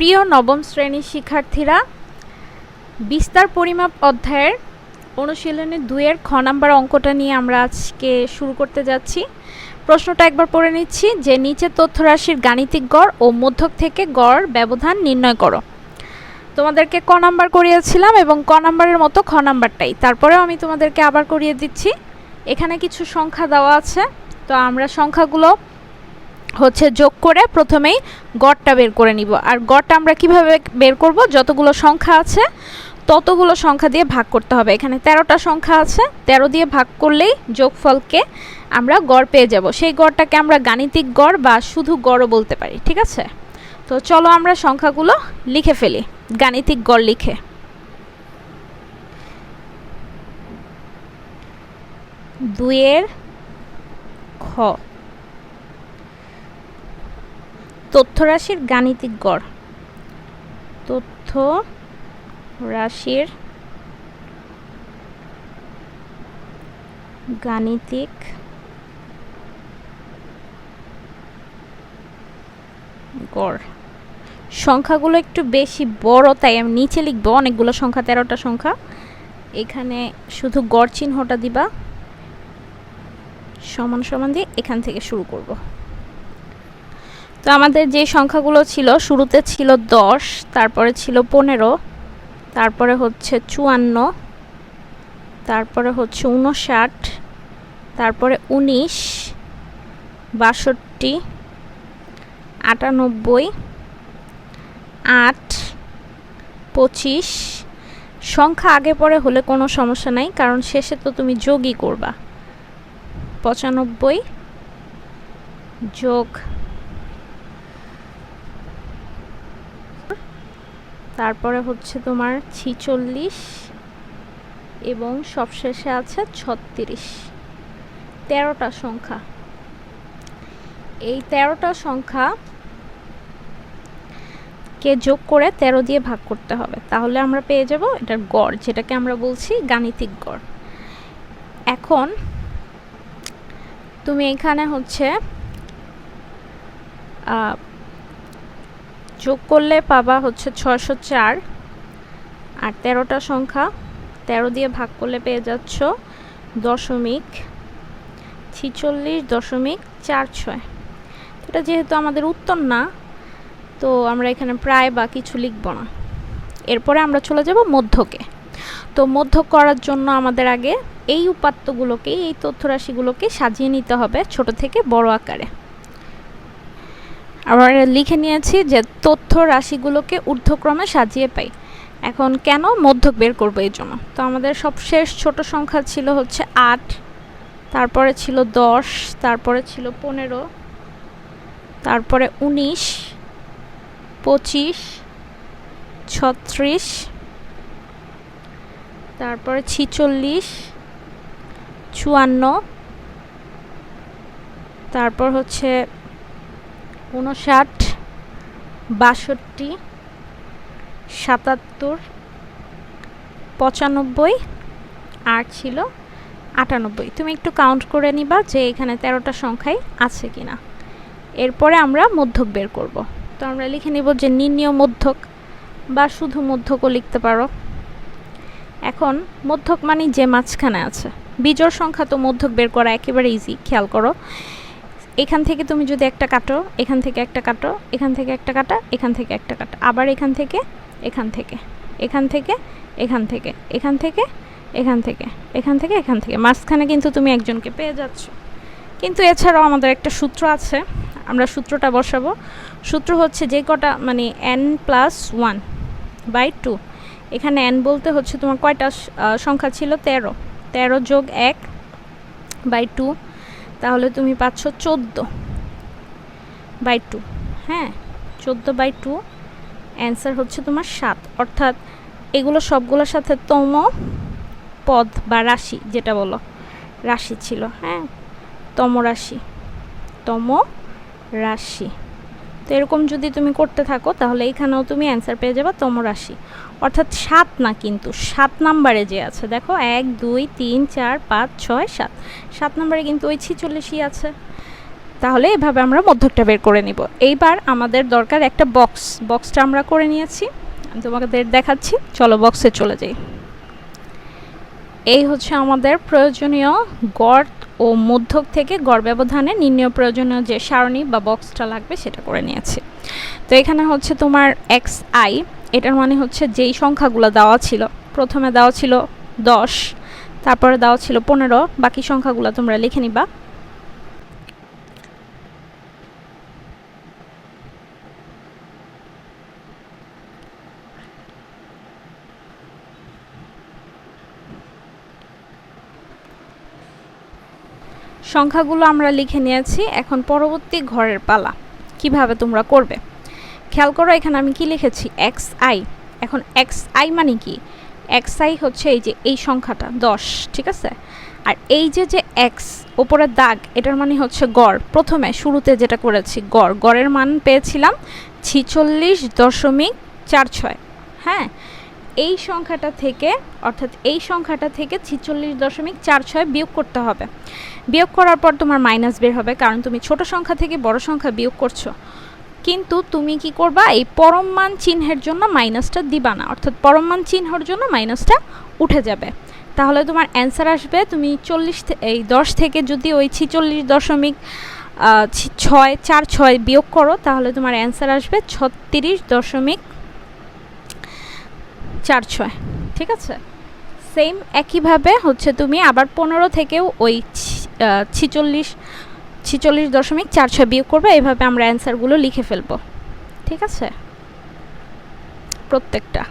প্রিয় নবম শ্রেণির শিক্ষার্থীরা, বিস্তার পরিমাপ অধ্যায়ের অনুশীলনে দুইয়ের খ নাম্বার অঙ্কটা নিয়ে আমরা আজকে শুরু করতে যাচ্ছি। প্রশ্নটা একবার পড়ে নিচ্ছি, যে নিচে তথ্যরাশির গাণিতিক গড় ও মধ্যক থেকে গড় ব্যবধান নির্ণয় করো। তোমাদেরকে ক নাম্বার করিয়েছিলাম এবং ক নাম্বারের মতো খ নাম্বারটাই। তারপরেও আমি তোমাদেরকে আবার করিয়ে দিচ্ছি। এখানে কিছু সংখ্যা দেওয়া আছে, তো আমরা সংখ্যাগুলো হচ্ছে যোগ করে প্রথমেই গড়টা বের করে নিব। আর গড়টা আমরা কীভাবে বের করব? যতগুলো সংখ্যা আছে, ততগুলো সংখ্যা দিয়ে ভাগ করতে হবে। এখানে তেরোটা সংখ্যা আছে, তেরো দিয়ে ভাগ করলেই যোগফলকে আমরা গড় পেয়ে যাব। সেই গড়টাকে আমরা গাণিতিক গড় বা শুধু গড়ও বলতে পারি, ঠিক আছে? তো চলো আমরা সংখ্যাগুলো লিখে ফেলি, গাণিতিক গড় লিখে। দুইয়ের খ। তথ্যরাশির গাণিতিক গড়। তথ্য রাশির গাণিতিক গড়। সংখ্যাগুলো একটু বেশি বড়, তাই আমি নিচে লিখব অনেকগুলো সংখ্যা, তেরোটা সংখ্যা। এখানে শুধু গড় চিহ্নটা দিবা। সমান সমান দিয়ে এখান থেকে শুরু করব। তো আমাদের যে সংখ্যাগুলো ছিল, শুরুতে ছিল দশ, তারপরে ছিল পনেরো, তারপরে হচ্ছে চুয়ান্ন, তারপরে হচ্ছে উনষাট তারপরে উনিশ, বাষট্টি, আটানব্বই, আট, পঁচিশ। সংখ্যা আগে পরে হলে কোনো সমস্যা নাই, কারণ শেষে তো তুমি যোগই করবা। পঁচানব্বই যোগ তারপরে হচ্ছে তোমার ছিচল্লিশ এবং সবশেষে আছে ছত্রিশ। তেরোটা সংখ্যা। এই তেরোটা সংখ্যা কে যোগ করে তেরো দিয়ে ভাগ করতে হবে। তাহলে আমরা পেয়ে যাব এটার গড়, যেটাকে আমরা বলছি গাণিতিক গড়। এখন তুমি এখানে হচ্ছে যোগ করলে পাবা হচ্ছে ছয়শো চার। আর তেরোটা সংখ্যা, তেরো দিয়ে ভাগ করলে পেয়ে যাচ্ছ দশমিক ছিচল্লিশ দশমিক চার ছয়। এটা যেহেতু আমাদের উত্তর না, তো আমরা এখানে প্রায় বা কিছু লিখব না। এরপরে আমরা চলে যাব মধ্যকে। তো মধ্য করার জন্য আমাদের আগে এই উপাত্তগুলোকে এই তথ্যরাশিগুলোকে সাজিয়ে নিতে হবে ছোট থেকে বড় আকারে। আবার লিখে নিয়েছি যে তথ্য রাশিগুলোকে ঊর্ধ্বক্রমে সাজিয়ে পাই। এখন কেন মধ্যক বের করব এই জন্য? তো আমাদের সবশেষ ছোট সংখ্যা ছিল হচ্ছে আট, তারপরে ছিল দশ, তারপরে ছিল পনেরো, তারপরে উনিশ, পঁচিশ, ছত্রিশ, তারপরে ছিচল্লিশ, চুয়ান্ন, তারপর হচ্ছে উনষাট বাষট্টি, সাতাত্তর, পঁচানব্বই, আর ছিল আটানব্বই। তুমি একটু কাউন্ট করে নিবা যে এখানে তেরোটা সংখ্যাই আছে কি না এরপরে আমরা মধ্যক বের করব। তো আমরা লিখে নিব যে নির্ণীয় মধ্যক বা শুধু মধ্যকও লিখতে পারো। এখন মধ্যক মানে যে মাঝখানে আছে। বিজোড় সংখ্যা তো মধ্যক বের করা একেবারে ইজি খেয়াল করো। এখান থেকে তুমি যদি একটা কাটো, এখান থেকে একটা কাটো, এখান থেকে একটা কাটা, এখান থেকে একটা কাটা, আবার এখান থেকে এখান থেকে এখান থেকে এখান থেকে এখান থেকে এখান থেকে এখান থেকে এখান থেকে। মাঝখানে কিন্তু তুমি একজনকে পেয়ে যাচ্ছ। কিন্তু এছাড়াও আমাদের একটা সূত্র আছে, আমরা সূত্রটা বসাবো। সূত্র হচ্ছে যে কটা মানে N plus one by two এখানে এন বলতে হচ্ছে তোমার কয়টা সংখ্যা ছিল? তেরো। তেরো যোগ এক বাই টু তাহলে তুমি পাচ্ছ চোদ্দ বাই টু হ্যাঁ চোদ্দ বাই টু অ্যান্সার হচ্ছে তোমার সাত। অর্থাৎ এগুলো সবগুলোর সাথে তম পদ বা রাশি যেটা বলো, রাশি ছিল হ্যাঁ তম রাশি তম রাশি। তো এরকম যদি তুমি করতে থাকো, তাহলে এইখানেও তুমি অ্যান্সার পেয়ে যাবে তম রাশি। অর্থাৎ সাত না কিন্তু, সাত নাম্বারে যে আছে, দেখো এক, দুই, তিন, চার, পাঁচ, ছয়, সাত। সাত নাম্বারে কিন্তু ওই ছিচল্লিশই আছে। তাহলে এভাবে আমরা মধ্যকটা বের করে নিব। এইবার আমাদের দরকার একটা বক্স বক্সটা আমরা করে নিয়েছি। তোমাদের দেখাচ্ছি। চলো বক্সে চলে যাই। এই হচ্ছে আমাদের প্রয়োজনীয় গড় ও মধ্যক থেকে গড় ব্যবধানে নির্ণয় প্রয়োজনীয় যে সারণী বা বক্সটা লাগবে সেটা করে নিয়েছে। তো এখানে হচ্ছে তোমার এক্স আই এটার মানে হচ্ছে যেই সংখ্যাগুলো দেওয়া ছিল, প্রথমে দেওয়া ছিল দশ, তারপরে দেওয়া ছিল পনেরো, বাকি সংখ্যাগুলো তোমরা লিখে নিবা। সংখ্যাগুলো আমরা লিখে নিয়েছি, এখন পরবর্তী ঘরের পালা। কীভাবে তোমরা করবে? খেয়াল করো, এখানে আমি কি লিখেছি? এক্স আই এখন এক্স আই মানে কি? এক্স আই হচ্ছে এই যে, এই সংখ্যাটা, দশ, ঠিক আছে? আর এই যে যে এক্স ওপরের দাগ, এটার মানে হচ্ছে গড়। প্রথমে, শুরুতে যেটা করেছি, গড়। গড়ের মান পেয়েছিলাম ছিচল্লিশ দশমিক চার ছয় হ্যাঁ? এই সংখ্যাটা থেকে, অর্থাৎ এই সংখ্যাটা থেকে ছিচল্লিশ দশমিক চার ছয় বিয়োগ করতে হবে। বিয়োগ করার পর তোমার মাইনাস বের হবে, কারণ তুমি ছোট সংখ্যা থেকে বড় সংখ্যা বিয়োগ করছ। কিন্তু তুমি কি করবা? এই পরম মান চিহ্নের জন্য মাইনাসটা দিবা না, অর্থাৎ পরম মান চিহ্নর জন্য মাইনাসটা উঠে যাবে। তাহলে তোমার অ্যান্সার আসবে, তুমি চল্লিশ এই দশ থেকে যদি ওই ছিচল্লিশ দশমিক ছয়, চার ছয় বিয়োগ করো, তাহলে তোমার অ্যান্সার আসবে ছত্রিশ দশমিক চার ছয় ঠিক আছে? সেম একইভাবে হচ্ছে তুমি আবার পনেরো থেকেও ওই ছিচল্লিশ ছিচল্লিশ দশমিক চার ছয় বিয়োগ করবে, এভাবে আমরা অ্যান্সারগুলো লিখে ফেলব, ঠিক আছে? প্রত্যেকটা।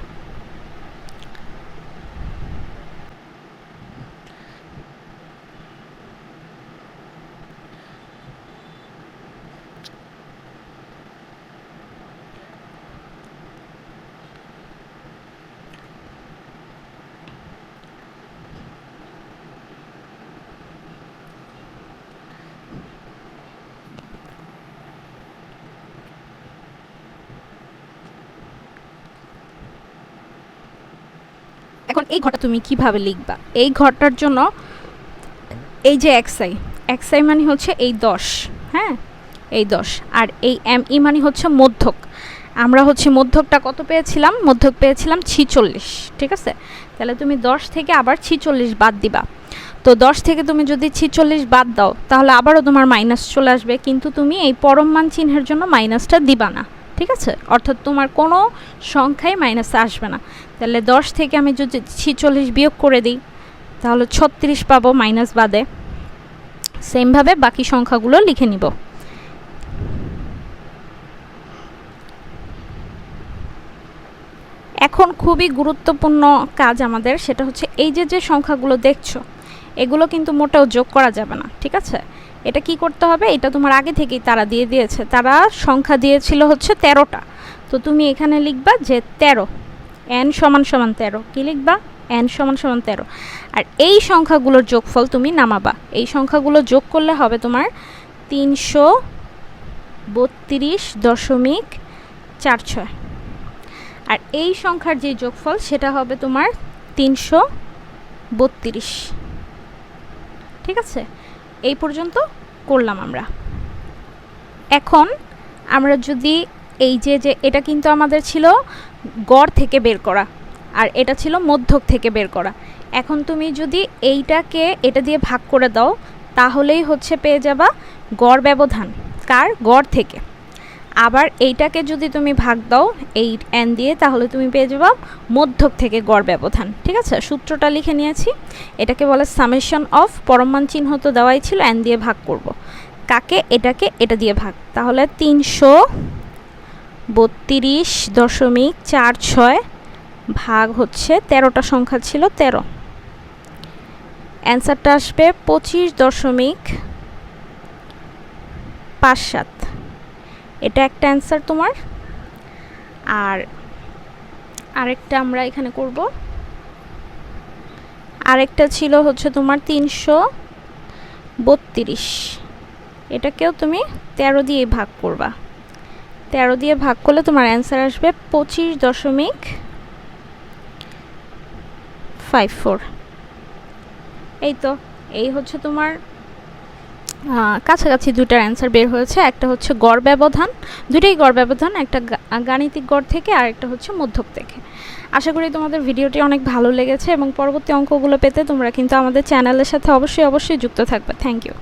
এখন এই ঘরটা তুমি কীভাবে লিখবা? এই ঘরটার জন্য এই যে এক্সআই এক্সআই মানে হচ্ছে এই দশ হ্যাঁ? এই দশ। আর এই এম ই মানে হচ্ছে মধ্যক। আমরা হচ্ছে মধ্যকটা কত পেয়েছিলাম? মধ্যক পেয়েছিলাম ছিচল্লিশ, ঠিক আছে? তাহলে তুমি দশ থেকে আবার ছিচল্লিশ বাদ দিবা। তো দশ থেকে তুমি যদি ছিচল্লিশ বাদ দাও, তাহলে আবারও তোমার মাইনাস চলে আসবে। কিন্তু তুমি এই পরম মান চিহ্নের জন্য মাইনাসটা দিবা না। ঠিক আছে? অর্থাৎ তোমার কোনো সংখ্যাই মাইনাস আসবে না। তাহলে দশ থেকে আমি যদি ছিচল্লিশ বিয়োগ করে দিই, তাহলে ছত্রিশ পাবো মাইনাস বাদে। সেমভাবে বাকি সংখ্যাগুলো লিখে নিব। এখন খুবই গুরুত্বপূর্ণ কাজ আমাদের, সেটা হচ্ছে এই যে যে সংখ্যাগুলো দেখছ, এগুলো কিন্তু মোটেও যোগ করা যাবে না, ঠিক আছে? এটা কি করতে হবে? এটা তোমার আগে থেকেই তারা দিয়ে দিয়েছে। তারা সংখ্যা দিয়েছিল হচ্ছে তেরোটা। তো তুমি এখানে লিখবা যে তেরো। এন সমান সমান তেরো। কী লিখবা? এন সমান সমান তেরো। আর এই সংখ্যাগুলোর যোগফল তুমি নামাবা। এই সংখ্যাগুলো যোগ করলে হবে তোমার তিনশো বত্রিশ দশমিক চার ছয়। আর এই সংখ্যার যে যোগফল, সেটা হবে তোমার তিনশো বত্রিশ। ঠিক আছে? এই পর্যন্ত করলাম আমরা। এখন আমরা যদি এই যে যে এটা কিন্তু আমাদের ছিল গড় থেকে বের করা আর এটা ছিল মধ্যক থেকে বের করা। এখন তুমি যদি এইটাকে এটা দিয়ে ভাগ করে দাও, তাহলেই হচ্ছে পেয়ে যাবা গড় ব্যবধান। কার? গড় থেকে। আবার এইটাকে যদি তুমি ভাগ দাও, এই এন দিয়ে, তাহলে তুমি পেয়ে যাবা মধ্যক থেকে গড় ব্যবধান, ঠিক আছে? সূত্রটা লিখে নিয়েছি। এটাকে বলে সামেশন অফ পরমান চিহ্ন তো দেওয়াই ছিল এন দিয়ে ভাগ করব। কাকে? এটাকে, এটা দিয়ে ভাগ। তাহলে তিনশো বত্রিশ দশমিক চার ছয় ভাগ হচ্ছে তেরোটা সংখ্যা ছিল তেরো। অ্যান্সারটা আসবে পঁচিশ দশমিক পাঁচ সাত। এটা একটা অ্যান্সার তোমার। আর আরেকটা আমরা এখানে করব। আরেকটা ছিল হচ্ছে তোমার তিনশো বত্রিশ। এটাকেও তুমি তেরো দিয়ে ভাগ করবা। তেরো দিয়ে ভাগ করলে তোমার অ্যান্সার আসবে পঁচিশ দশমিক ফাইভ ফোর এই তো, এই হচ্ছে তোমার কাছাকাছি দুটার অ্যান্সার বের হয়েছে। একটা হচ্ছে গড় ব্যবধান। দুটাই গড় ব্যবধান, একটা গাণিতিক গড় থেকে আর একটা হচ্ছে মধ্যক থেকে। আশা করি তোমাদের ভিডিওটি অনেক ভালো লেগেছে এবং পরবর্তী অঙ্কগুলো পেতে তোমরা কিন্তু আমাদের চ্যানেলের সাথে অবশ্যই অবশ্যই যুক্ত থাকবে। Thank you